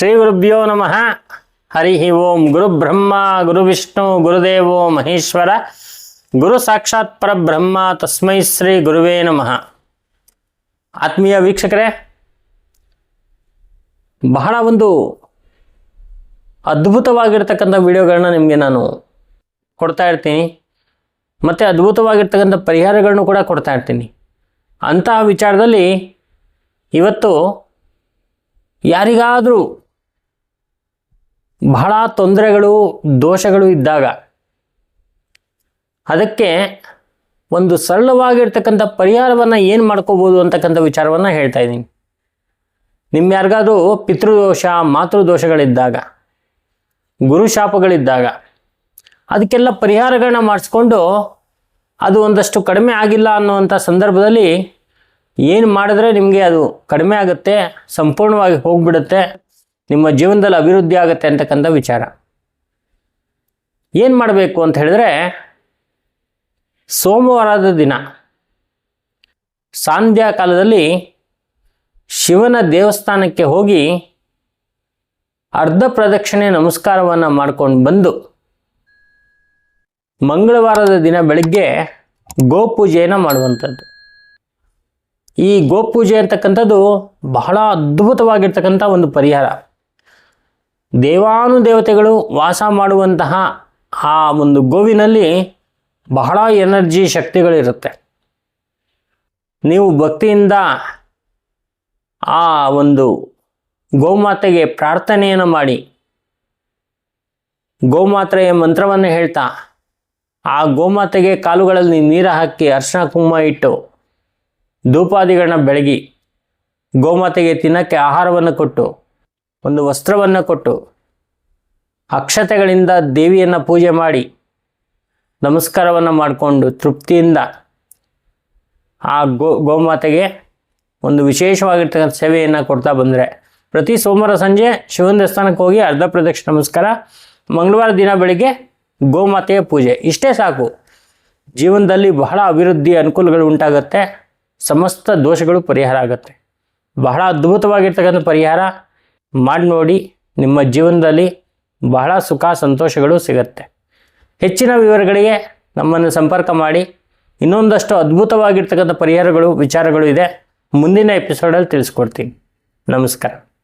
ಶ್ರೀ ಗುರುಭ್ಯೋ ನಮಃ. ಹರಿ ಓಂ ಗುರು ಬ್ರಹ್ಮ, ಗುರು ವಿಷ್ಣು ಗುರುದೇವೋ ಮಹೇಶ್ವರ. ಗುರು ಸಾಕ್ಷಾತ್ ಪರಬ್ರಹ್ಮ ತಸ್ಮೈ ಶ್ರೀ ಗುರುವೇ ನಮಃ. ಆತ್ಮೀಯ ವೀಕ್ಷಕರೇ, ಬಹಳ ಒಂದು ಅದ್ಭುತವಾಗಿರ್ತಕ್ಕಂಥ ವಿಡಿಯೋಗಳನ್ನ ನಿಮಗೆ ನಾನು ಕೊಡ್ತಾ ಇರ್ತೀನಿ. ಮತ್ತು ಅದ್ಭುತವಾಗಿರ್ತಕ್ಕಂಥ ಪರಿಹಾರಗಳನ್ನು ಕೂಡ ಕೊಡ್ತಾ ಇರ್ತೀನಿ. ಅಂತಹ ವಿಚಾರದಲ್ಲಿ ಇವತ್ತು ಯಾರಿಗಾದರೂ ಬಹಳ ತೊಂದರೆಗಳು, ದೋಷಗಳು ಇದ್ದಾಗ ಅದಕ್ಕೆ ಒಂದು ಸರಳವಾಗಿರ್ತಕ್ಕಂಥ ಪರಿಹಾರವನ್ನು ಏನು ಮಾಡ್ಕೋಬೋದು ಅಂತಕ್ಕಂಥ ವಿಚಾರವನ್ನು ಹೇಳ್ತಾ ಇದ್ದೀನಿ. ನಿಮ್ಮ ಯಾರಿಗಾದ್ರೂ ಪಿತೃದೋಷ, ಮಾತೃದೋಷಗಳಿದ್ದಾಗ ಗುರುಶಾಪಗಳಿದ್ದಾಗ ಅದಕ್ಕೆಲ್ಲ ಪರಿಹಾರಗಳನ್ನ ಮಾಡಿಸ್ಕೊಂಡು ಅದು ಒಂದಷ್ಟು ಕಡಿಮೆ ಆಗಿಲ್ಲ ಅನ್ನುವಂಥ ಸಂದರ್ಭದಲ್ಲಿ ಏನು ಮಾಡಿದ್ರೆ ನಿಮಗೆ ಅದು ಕಡಿಮೆ ಆಗುತ್ತೆ, ಸಂಪೂರ್ಣವಾಗಿ ಹೋಗ್ಬಿಡುತ್ತೆ. ನಿಮ್ಮ ಜೀವನದಲ್ಲಿ ಅಭಿವೃದ್ಧಿ ಆಗುತ್ತೆ ಅಂತಕ್ಕಂಥ ವಿಚಾರ. ಏನು ಮಾಡಬೇಕು ಅಂತ ಹೇಳಿದ್ರೆ, ಸೋಮವಾರದ ದಿನ, ಸಾಂಧ್ಯಾ ಕಾಲದಲ್ಲಿ ಶಿವನ ದೇವಸ್ಥಾನಕ್ಕೆ ಹೋಗಿ ಅರ್ಧ ಪ್ರದಕ್ಷಿಣೆ ನಮಸ್ಕಾರವನ್ನು ಮಾಡ್ಕೊಂಡು ಬಂದು, ಮಂಗಳವಾರದ ದಿನ ಬೆಳಗ್ಗೆ ಗೋಪೂಜೆಯನ್ನು ಮಾಡುವಂಥದ್ದು. ಈ ಗೋಪೂಜೆ ಅಂತಕ್ಕಂಥದ್ದು ಬಹಳ ಅದ್ಭುತವಾಗಿರ್ತಕ್ಕಂಥ ಒಂದು ಪರಿಹಾರ. ದೇವಾನುದೇವತೆಗಳು ವಾಸ ಮಾಡುವಂತಹ ಆ ಒಂದು ಗೋವಿನಲ್ಲಿ ಬಹಳ ಎನರ್ಜಿ ಶಕ್ತಿಗಳಿರುತ್ತೆ. ನೀವು ಭಕ್ತಿಯಿಂದ ಆ ಒಂದು ಗೋಮಾತೆಗೆ ಪ್ರಾರ್ಥನೆಯನ್ನು ಮಾಡಿ, ಗೋಮಾತೆಯ ಮಂತ್ರವನ್ನು ಹೇಳ್ತಾ, ಆ ಗೋಮಾತೆಗೆ ಕಾಲುಗಳಲ್ಲಿ ನೀರು ಹಾಕಿ ಅರ್ಶಿನ ಕುಂಕುಮ ಇಟ್ಟು ಧೂಪಾದಿಗಳನ್ನ ಬೆಳಗಿ, ಗೋಮಾತೆಗೆ ತಿನ್ನಕ್ಕೆ ಆಹಾರವನ್ನು ಕೊಟ್ಟು ಒಂದು ವಸ್ತ್ರವನ್ನು ಕೊಟ್ಟು ಅಕ್ಷತೆಗಳಿಂದ ದೇವಿಯನ್ನು ಪೂಜೆ ಮಾಡಿ ನಮಸ್ಕಾರವನ್ನು ಮಾಡಿಕೊಂಡು ತೃಪ್ತಿಯಿಂದ ಆ ಗೋ, ಗೋಮಾತೆಗೆ ಒಂದು ವಿಶೇಷವಾಗಿರ್ತಕ್ಕಂಥ ಸೇವೆಯನ್ನು ಕೊಡ್ತಾ ಬಂದರೆ ಪ್ರತಿ ಸೋಮವಾರ ಸಂಜೆ ಶಿವನ ದೇವಸ್ಥಾನಕ್ಕೆ ಹೋಗಿ ಅರ್ಧ ಪ್ರದಕ್ಷಿಣೆ ನಮಸ್ಕಾರ. ಮಂಗಳವಾರ ದಿನ ಬೆಳಿಗ್ಗೆ ಗೋಮಾತೆಯ ಪೂಜೆ. ಇಷ್ಟೇ ಸಾಕು. ಜೀವನದಲ್ಲಿ ಬಹಳ ಅಭಿವೃದ್ಧಿ ಅನುಕೂಲಗಳು ಉಂಟಾಗುತ್ತೆ. ಸಮಸ್ತ ದೋಷಗಳು ಪರಿಹಾರ ಆಗುತ್ತೆ. ಬಹಳ ಅದ್ಭುತವಾಗಿರ್ತಕ್ಕಂಥ ಪರಿಹಾರ. ಮಾಡಿ ನೋಡಿ ನಿಮ್ಮ ಜೀವನದಲ್ಲಿ ಬಹಳ ಸುಖ ಸಂತೋಷಗಳು ಸಿಗುತ್ತೆ. ಹೆಚ್ಚಿನ ವಿವರಗಳಿಗೆ ನಮ್ಮನ್ನು ಸಂಪರ್ಕ ಮಾಡಿ. ಇನ್ನೊಂದಷ್ಟು ಅದ್ಭುತವಾಗಿರ್ತಕ್ಕಂಥ ಪರಿಹಾರಗಳು, ವಿಚಾರಗಳು ಇದೆ. ಮುಂದಿನ ಎಪಿಸೋಡಲ್ಲಿ ತಿಳಿಸ್ಕೊಡ್ತೀನಿ. ನಮಸ್ಕಾರ.